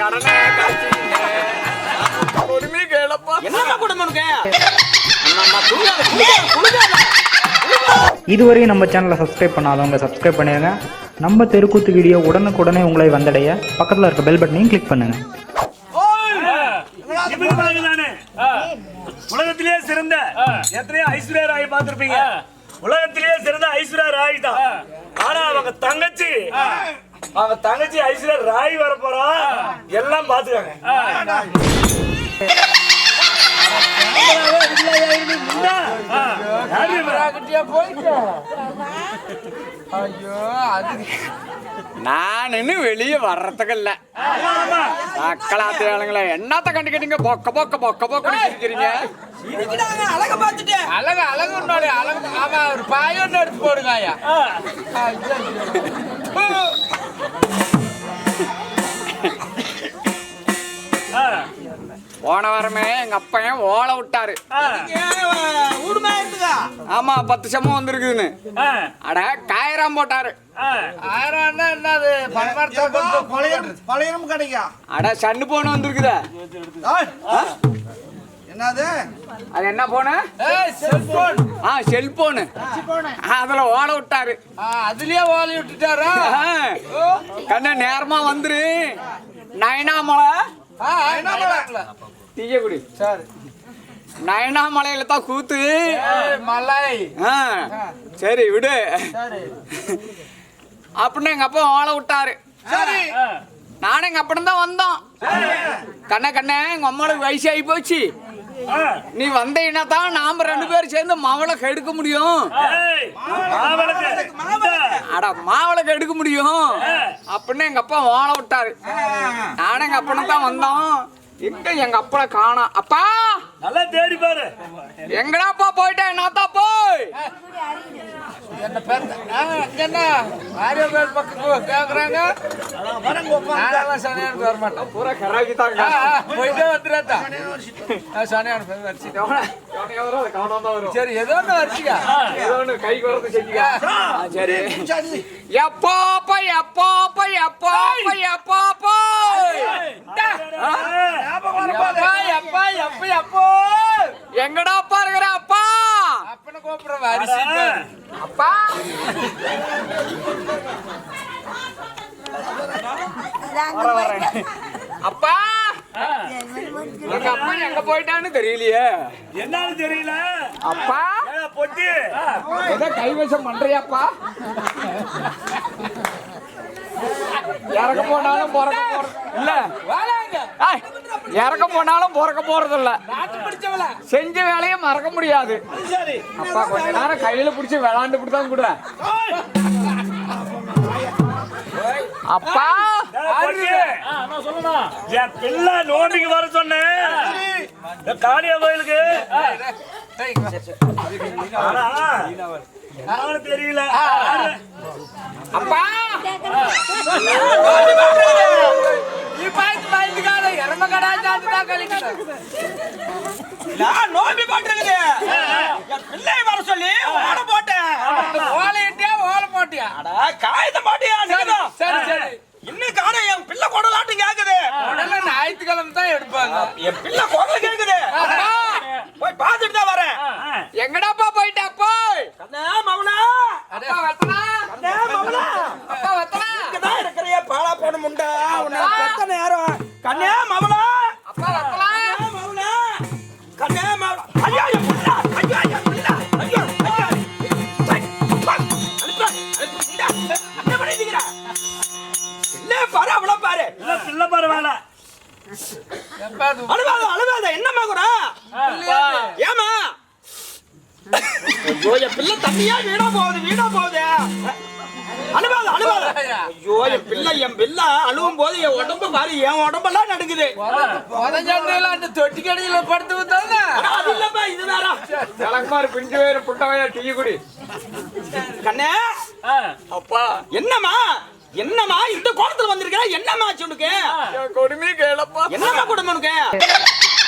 கடனை கழிச்சீங்க கேளப்பா. என்னம்மா குடும்பம் இதுவரையும் நம்ம சேனலை சப்ஸ்கிரைப் பண்ணாதவங்க சப்ஸ்கிரைப் பண்ணிடுங்க நம்ம தெருக்கூத்து வீடியோ உடனுக்குடனே உங்களை வந்தடைய. பக்கத்தில் இருக்க பெல் பட்டனையும் கிளிக் தானே உலகத்திலேயே சிறந்த எத்தனையோ ஐஸ்வர்யா ராய் பார்த்திருப்பீங்க. உலகத்திலேயே சிறந்த ஐஸ்வர்யா ராய் தான். ஆனா அவங்க தங்கச்சி அவங்க தங்கச்சி ஐஸ்வர்யா ராய் வர போறா. எல்லாம் பாத்துக்காங்க. நான் இன்னும் வெளியே வர்றதுக்கு இல்ல. மக்களாத்து ஆளுங்களே என்னத்த கண்டுக்கிட்டீங்க? பொக்க பொக்க பொக்க பொக்க இருக்கிறீங்க அழக பார்த்துட்டு அழகு அழகு ஒன்னோட அழகு. ஆமா ஒரு பாய் ஒன்று எடுத்து போடுங்க ஐயா. போன வாரமே எங்க அப்பையன் ஓலை விட்டாரு. ஆமா பத்து சமம் வந்திருக்குதுன்னு. அட காயிரம் போட்டாரு. அட சன்னு போன வந்திருக்குதே. என்னது? அது என்ன போன? செல்போன். ஆ செல்போனு. அதுல ஓலை விட்டாரு. அதுலயே ஓலி விட்டுட்டாரா? கண்ண நேரமா வந்துரு. நயனாமலை ஆ, என்ன பண்ணல தீயக்குடி சரி. நயனாமலையில தான் கூத்து. மலை. ஆ, சரி. விடு. சரி. அப்படின்னு எங்க அப்பா ஓலை விட்டாரு. சரி. நானும் எங்க அப்படம் தான் வந்தோம். கண்ண கண்ணே எங்க அம்மாளுக்கு வயசாகி போச்சு. நீ வந்தீங்கன்னா தான் நாம ரெண்டு பேரும் சேர்ந்து மாவளை கெடுக்க முடியும். அட மாவளை கெடுக்க முடியும். அப்படின்னு எங்க அப்பா ஓலை விட்டாரு. நானும் எங்க அப்பனும் தான் வந்தோம். எங்க எங்க அப்பனை காணோம். அப்பா! நல்லா தேடி பாரு. எங்கடாப்பா போயிட்டேன்? என்னத்தா போய்? என்ன பெத்த ஆ, அங்க என்ன? ஆரிய பேர் பக்கம் கேக்குறாங்க. நானெல்லாம் சனியானுக்கு வர மாட்டேன் பூரா கராக்கி ஆ, போயிட்டே வந்துடாதா சனியான பேர் வரிச்சு சரி ஏதோ ஒன்று வரிச்சிக்கா கைக்கு வரது செஞ்சுக்க. சரி. எப்போப்பா எப்போப்பா எப்போப்பா எப்போப்பா எங்கடா அப்பா இருக்கிற அப்பா அப்பனை கூப்பிடுற அரிசி அப்பா அப்பா எங்க அப்பா எங்க போயிட்டான்னு தெரியலையே என்னன்னு தெரியல அப்பா பொட்டி ஏதோ கைவசம் பண்றியாப்பா இறக்க போனாலும் பிறக்க போறது இல்ல. இறக்க போனாலும் பிறக்க போறது இல்ல. செஞ்ச வேலையை மறக்க முடியாது. சரி. அப்பா கொஞ்ச நேரம் கையில பிடிச்சி விளாண்டு தான் கூட அப்பா! என் பிள்ளை வர சொன்னேன் காளியா கோயிலுக்கு. தெரியல. அப்பா! இறம கடா சாத்து தான் கழிக்கணும் நான் நோம்பி போட்டிருக்குது என் பிள்ளை வர சொல்லி ஓட போட்டேன் ஓலை இட்டியா ஓலை போட்டியா அட காகிதம் போட்டியா சரி சரி இன்னும் காண என் பிள்ளை குடலாட்டம் கேக்குது உடனே ஞாயிற்றுக்கிழமை தான் எடுப்பாங்க என் பிள்ளை அழுவாத. அழுவாத என்னம்மா குரா ஏமா ஐயோ என் பிள்ளை தண்ணியா வீணா போகுது வீணா போகுது. அழுவாத அழுவாத. ஐயோ என் பிள்ளை என் பிள்ளை. அழுவும் போது என் உடம்பு பாரு என் உடம்பெல்லாம் நடுக்குது அந்த தொட்டி கடையில படுத்து ஆனா அது இல்லப்பா இது வேற. இளங்காரு பிஞ்சு வேறு புட்ட வேறு டீ குடி. கண்ணே. அப்பா என்னம்மா? என்னம்மா இந்த கோலத்துல வந்திருக்கிற? என்னம்மா ஆச்சு உனக்கு? கொடுமை கேளப்பா. என்னம்மா குடும்பம் உனக்கு?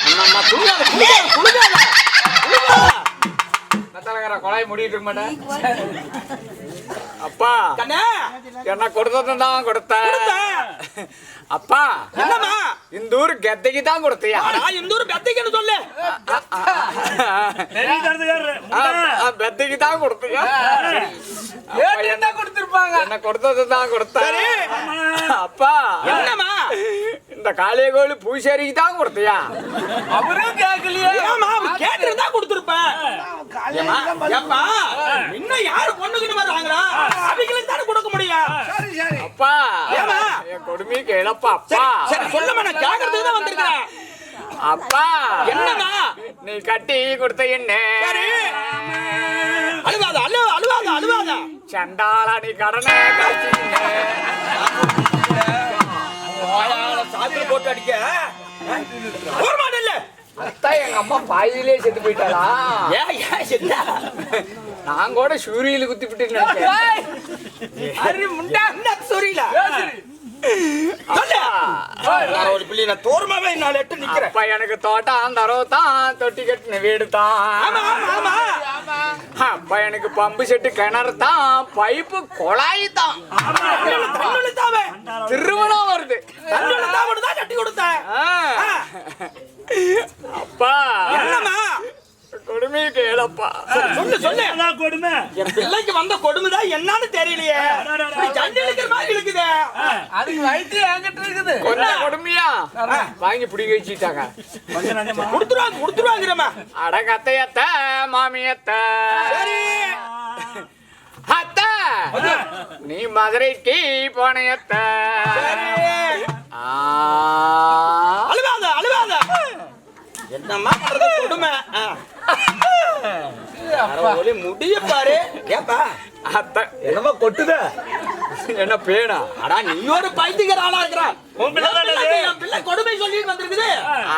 என்னம்மா குளிக்காத குளிக்காத குளிக்காத கொலை மாட்டேன் அப்பா கண்ணே. என்ன கொடுத்தது தான் கொடுத்த அப்பா என்னம்மா இந்த ஊர் கெத்தைக்கு தான் கொடுத்தியா ஊர் பெத்தைக்குன்னு சொல்லு பெத்தைக்கு தான் கொடுத்தியா என்ன கொடுத்துருப்பாங்க என்ன கொடுத்தது தான் கொடுத்த சரி. அப்பா என்னம்மா இந்த காளிய கோயில் பூசேரிக்கு தான் கொடுத்தியா அவரும் கேட்கலையே கேட்டிருந்தா கொடுத்திருப்பேன் இன்னும் யாரு பொண்ணுக்குன்னு கொடுமையை கேளப்பா அப்பா. சரி சொல்லுமா நான் கேட்கறதுக்கு தான் வந்திருக்கிறேன். அப்பா. என்னம்மா? நீ கட்டி கொடுத்த என்ன. அழுவாத அழு அழுவாத அழுவாத. சண்டாளா நீ கடனை சாத்துல போட்டு அடிக்க ஒரு மாட்டேன் இல்ல அத்தான் எங்க அம்மா பாயிலே செத்து போயிட்டாளா? ஏன் ஏன் என்ன? நான் கூட சூரியல குத்தி விட்டு நினைச்சேன் சொரியல? ஒரு பிள்ளை நான் தோரமாவே நாலு எட்டு நிக்கிறேன். அப்பா எனக்கு தோட்டம் தரவு தான் தொட்டி கட்டின வீடு தான் அப்பா எனக்கு பம்பு செட்டு கிணறு தான் பைப்பு குழாய் தான் திருமணம் வருது. கட்டி கொடுத்தேன் ஆ. அப்பா என்னம்மா சொல்லு சொல்லு அதான் கொடுமை? என் பிள்ளைக்கு வந்த கொடுமைதான் என்னன்னு தெரியலையே. ஜன்னி இழுக்கிற மாதிரி இழுக்குதே. அதுக்கு வயிற்று என்கிட்ட இருக்குது. கொஞ்சம் கொடுமையா? வாங்கி பிடிங்க வச்சுட்டாங்க கொடுத்துருவாங்க கொடுத்துருவாங்கிறமா அட கத்தையத்த மாமியத்த. சரி. அத்த நீ மதுரைக்கு போனையத்த. அழுவாத அழுவாத. என்னம்மா பண்றது? கொடுமை. முடிய பாரு. ஏப்பா அத்த. என்னமா கொட்டுத? என்ன பேனா? அடா நீ ஒரு பைத்தியக்கார ஆளா இருக்கிற. உன் பிள்ளை தானே என் இது? பிள்ளை- என் பிள்ளை கொடுமை சொல்லிட்டு வந்திருக்குது.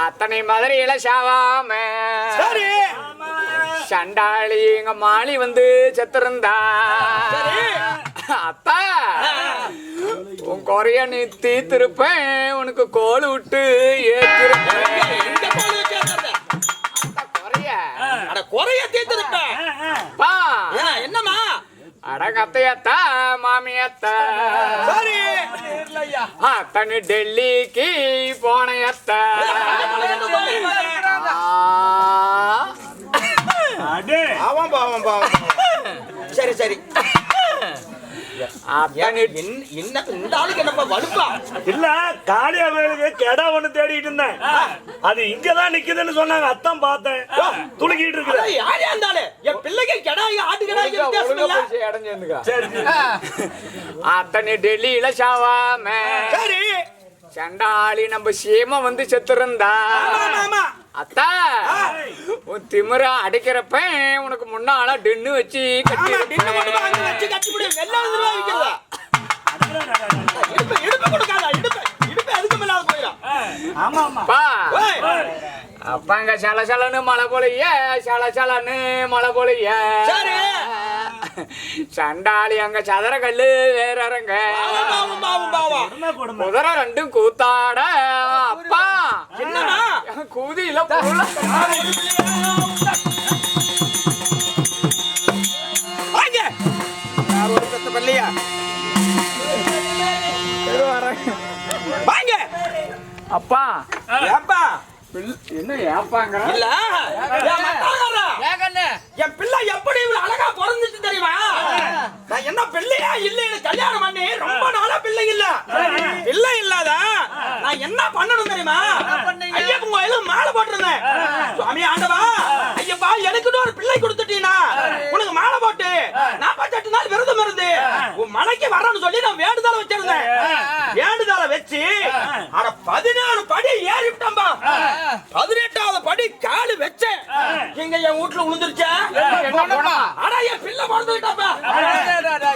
அத்தனை மதுரையில சாவாம. சரி. சண்டாளி எங்க மாலி வந்து செத்திருந்தா. அத்தா உன் குறைய நீ தீத்திருப்பேன். உனக்கு கோல் விட்டு ஏத்திருப்பேன். குறைய தீர்த்திருப்பேன் பா. ஏன், என்னம்மா? அட கத்தையத்தா மாமியத்தா. சரி. அத்தனை டெல்லிக்கு போனையத்த. அடே. பாவம் பாவம் பாவம் சரி சரி. என்ன- என்ன இந்த ஆளுக்கு என்னப்பா வலுப்பா? இல்ல காளியா வேலுக்கு கெடா ஒண்ணு தேடிட்டு இருந்தேன். அது இங்கதான் நிக்குதுன்னு சொன்னாங்க அத்தான் பார்த்தேன். துளுக்கிட்டு அட, இருக்குது. யாரே ஆளு என் பிள்ளைக்கு கெடாய் ஆட்டு கெடாய் அடைஞ்சிருந்துக்கா சரி. அத்தனை டெல்லியில சாவாம. சரி. சண்டாளி நம்ம சீம வந்து செத்துருந்தா. ஆமா ஆமா அத்தா. திமிர அடைக்கிறப்ப உனக்கு முன்னால டென்னு வச்சு கட்டி வச்சு கட்டி அப்பாங்க சல சலன்னு மழை போலைய சல சலன்னு மழை போலைய சரி. சண்டாளி அங்க சதுர கல்லு கொடுமை. குதிரை ரெண்டும் கூத்தாட அப்பா. கூதியில பிள்ளையா? வாங்க. அப்பா. ஏப்பா? என்ன ஏப்பாங்க இல்ல. என் பிள்ளை எப்படி இவ்வளவு அழகா பிறந்துச்சு தெரியுமா? நான் என்ன பிள்ளையா இல்லைன்னு கல்யாணம் பண்ணி ரொம்ப நாளா பிள்ளை இல்ல. பிள்ளை இல்லாத நான் என்ன பண்ணணும் தெரியுமா? ஐயப்பன் கோயில மாலை போட்டிருந்தேன். சுவாமி ஆண்டவா ஐயப்பா எனக்குன்னு ஒரு பிள்ளை கொடுத்துட்டீனா? உனக்கு மாலை போட்டு நாள் விரதம் இருந்து உன் மலைக்கு வரணும்னு சொல்லி நான் வேண்டுதலை வச்சிருந்தேன். வேண்டுதலை வச்சு அட பதினாலு படி ஏறிவிட்டம்பா பதினெட்டாவது படி காலு வச்சேன். இங்க என் வீட்டுல போனா ஆனா என் பிள்ளை பிறந்துகிட்டாப்பா.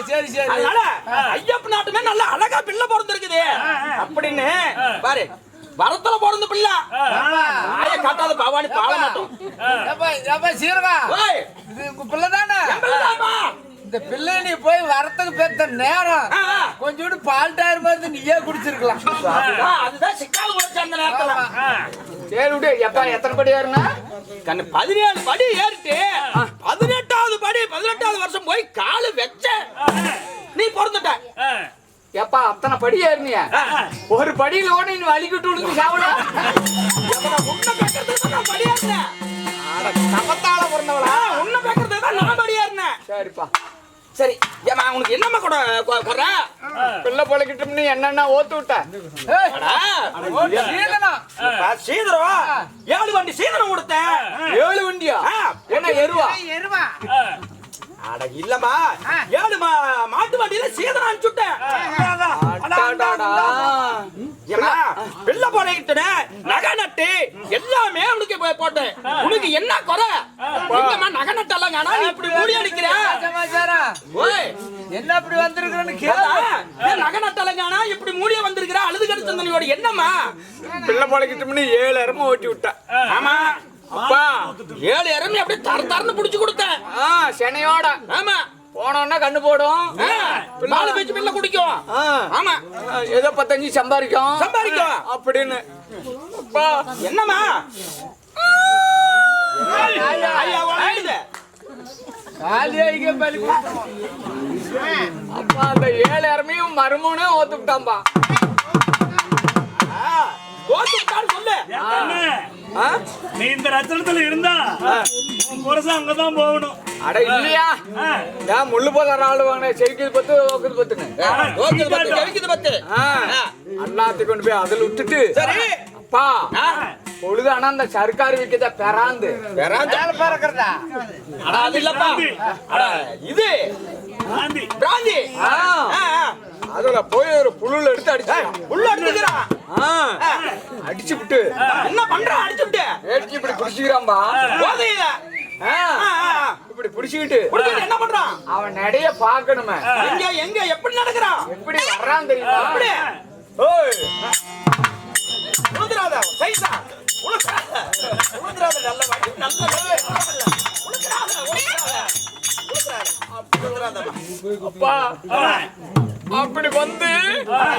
சரி சரி. அதனால ஐயப்ப நாட்டுமே நல்ல அழகா பிள்ளை பிறந்திருக்குது. அப்படின்னு பாரு வரத்துல பிறந்த பிள்ளை. ஆய காட்டாத பவானி பால மாட்டோம். ஓய். இது பிள்ளை தானே. இந்த பிள்ளை நீ போய் வரத்துக்கு பெத்த நேரம். கொஞ்சோண்டு பால் டயர் மாதிரி நீயே குடிச்சிருக்கலாம். அதுதான் சிக்கால் போச்சு அந்த நேரத்துல. சரி விடு எப்பா எத்தனை படி ஏறுனா? கண்ணு பதினேழு படி ஏறிட்டு பதினெட்டாவது படி பதினெட்டாவது வருஷம் போய் காலு வச்ச. நீ பிறந்துட்ட. எப்பா அத்தனை படி ஏறினிய? ஒரு படியில ஓட நீ வலிக்கிட்டு விடுங்க சாவல உன்னை பேக்கறதுக்கு நான் படியா இருந்தேன் சமத்தால பிறந்தவளா? உன்னை பேக்கறதுக்கு தான் நான் படியா இருந்தேன் சரிப்பா. சரி ஏமா உனக்கு என்னம்மா கூட குறை பிள்ளை பொழைக்கிட்டோம்னு என்னென்ன ஓத்து விட்ட? ஏய், சீதனம். சீதரம் ஏழு வண்டி சீதனம் கொடுத்தேன். ஏழு வண்டியா? என்ன எருவா? எருவா. அட இல்லம்மா. ஏழு மா மாட்டு வண்டியில சீதனம் அனுப்பிச்சுட்டேன். பிள்ளை போடையிட்டு நகை நட்டு எல்லாமே உனக்கு போய் போட்டேன். உனக்கு என்ன குறை? எங்கம்மா நகை நட்டெல்லாம் காணா? நீ இப்படி மூடி அடிக்கிற? என்ன அப்படி வந்திருக்கிறேன்னு கேளு. நகை நட்டெல்லாம் காணா? இப்படி மூடிய வந்திருக்கிற அழுது கடுத்து தந்தனியோட என்னம்மா? பிள்ளை பொழைக்கிட்டோம்னு ஏழு இடமா ஓட்டி விட்ட. ஆமா. அப்பா ஏழு இறங்கி அப்படியே தர தரன்னு புடிச்சு கொடுத்தேன். ஆ செனையோட ஆமா. போனோன்னா கண்ணு போடும். நாலு பேச்சு பிள்ளை குடிக்கும். ஆமா. ஏதோ பத்தஞ்சு சம்பாதிக்கும். சம்பாதிக்கும். அப்படின்னு. அப்பா என்னம்மா? அப்பா அந்த ஏழு இடமையும் மருமனே ஓத்து விட்டான்பா ஆ, தோத்து விட்டான்னு சொல்லு? நீ இந்த ரத்தனத்துல இருந்தா புருஷன் அங்கதான் போகணும். அட இல்லையா? ஏன் முள்ளு போல ஆளு வாங்க செரிக்குது பத்து ஓக்குது பத்துன்னு. பத்து, ஜெயிக்குது பத்து. எல்லாத்தையும் கொண்டு போய் அதுல விட்டுட்டு சரி. அப்பா பொழுது ஆனா அந்த சர்க்கார் விக்கத பெறாந்து. மேல பறக்கிறதா அட, அது இல்லப்பா. அட, இது. பிராந்தி. அதுல போய் ஒரு புழுல எடுத்து அடிச்சு எடுத்துக்கிறான் ஆ, அடிச்சு விட்டு. என்ன பண்றான் அடிச்சு விட்டு. வேட்கி இப்படி போதையில. ஆ. இப்படி புடிச்சுக்கிட்டு. என்ன பண்றான்? அவன் நடைய பாக்கணுமே எங்க எங்க? எப்படி நடக்கிறான்? எப்படி வர்றான் தெரியுமா நல்ல நல்ல. அப்பா அப்படி வந்து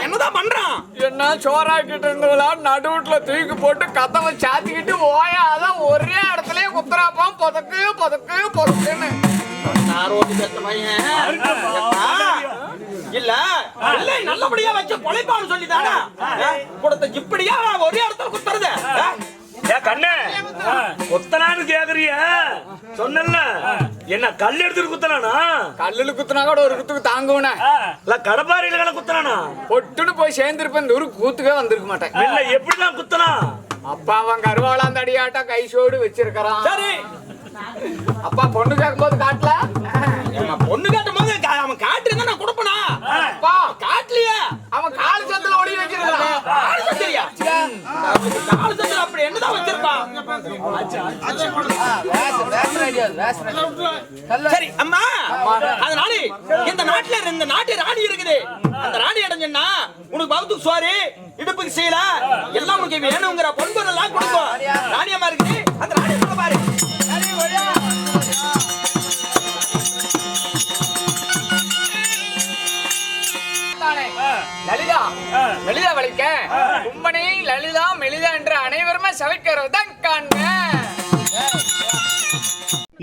என்னதான் பண்றான்? என்ன சோறாக்கிட்டு இருந்தவளா நடுவுட்ல தூக்கி போட்டு கதவை சாத்திக்கிட்டு ஓயாதான் ஒரே இடத்துலயே குத்துறாப்பான். புதக்கு புதக்கு புதக்குன்னு. இல்ல இல்லை நல்லபடியா வச்சு பொழைப்பான்னு சொல்லி தானே கொடுத்த இப்படியா ஒரே இடத்துல குத்துறது? கண்ணே. குத்தலான்னு கேக்குறிய. சொன்னல என்ன கல் எடுத்துட்டு குத்தலானா கல்லுல குத்துனா கூட ஒரு குத்துக்கு தாங்குவனே. இல்ல கடப்பாறையில கல குத்தலானா பொட்டுன்னு போய் சேர்ந்திருப்பேன். ஒரு கூத்துக்கே வந்திருக்க மாட்டேன். இல்ல எப்படிதான் குத்தலாம் அப்பா அவன் கருவாளாந்த அடியாட்டா கை சோடு வச்சிருக்கிறான். சரி. அப்பா பொண்ணு கேட்கும்போது காட்டல? சரி அம்மா! அதனால இந்த நாட்டுல இந்த நாட்டு ராணி இருக்குது. அந்த ராணி அடைஞ்சா உனக்கு பௌத்துக்கு சோறு இடுப்புக்கு செய்யல எல்லாம் உனக்கு வேணுங்கிற பொன்பொருள் எல்லாம் கொடுக்கும்.